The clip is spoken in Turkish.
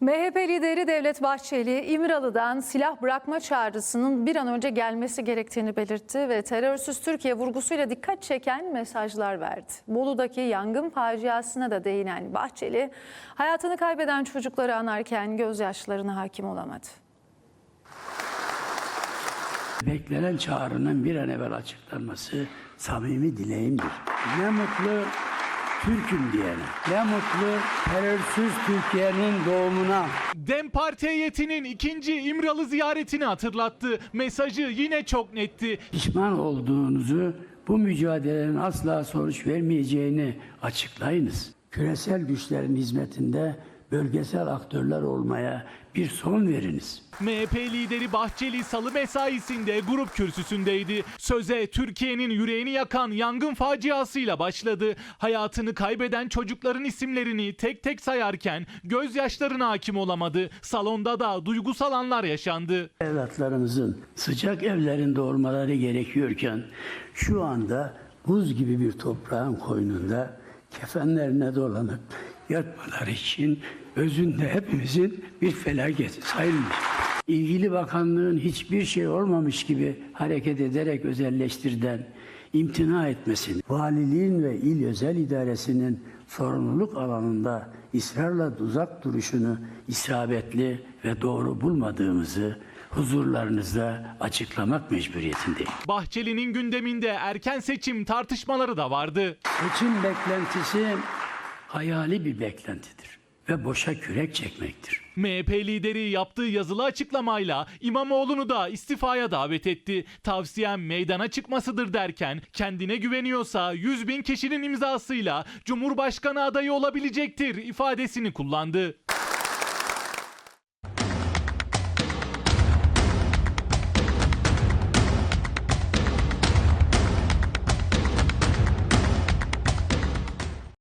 MHP lideri Devlet Bahçeli, İmralı'dan silah bırakma çağrısının bir an önce gelmesi gerektiğini belirtti ve terörsüz Türkiye vurgusuyla dikkat çeken mesajlar verdi. Bolu'daki yangın faciasına da değinen Bahçeli, hayatını kaybeden çocukları anarken gözyaşlarına hakim olamadı. Beklenen çağrının bir an evvel açıklanması samimi dileğimdir. Ne mutlu Türk'üm diyene, ne mutlu terörsüz Türkiye'nin doğumuna. Dem Parti heyetinin ikinci İmralı ziyaretini hatırlattı. Mesajı yine çok netti. Pişman olduğunuzu, bu mücadelenin asla sonuç vermeyeceğini açıklayınız. Küresel güçlerin hizmetinde bölgesel aktörler olmaya bir son veriniz. MHP lideri Bahçeli salı mesaisinde grup kürsüsündeydi. Söze Türkiye'nin yüreğini yakan yangın faciasıyla başladı. Hayatını kaybeden çocukların isimlerini tek tek sayarken gözyaşlarına hakim olamadı. Salonda da duygusal anlar yaşandı. Evlatlarımızın sıcak evlerinde olmaları gerekiyorken şu anda buz gibi bir toprağın koynunda kefenlerine dolanıp yatmaları için özünde hepimizin bir felaketi sayılmış. İlgili bakanlığın hiçbir şey olmamış gibi hareket ederek özelleştirden imtina etmesini, valiliğin ve il özel idaresinin sorumluluk alanında ısrarla uzak duruşunu isabetli ve doğru bulmadığımızı huzurlarınızda açıklamak mecburiyetindeyim. Bahçeli'nin gündeminde erken seçim tartışmaları da vardı. Seçim beklentisi hayali bir beklentidir ve boşa kürek çekmektir. MHP lideri yaptığı yazılı açıklamayla İmamoğlu'nu da istifaya davet etti. Tavsiyem meydana çıkmasıdır derken kendine güveniyorsa 100 bin kişinin imzasıyla Cumhurbaşkanı adayı olabilecektir ifadesini kullandı.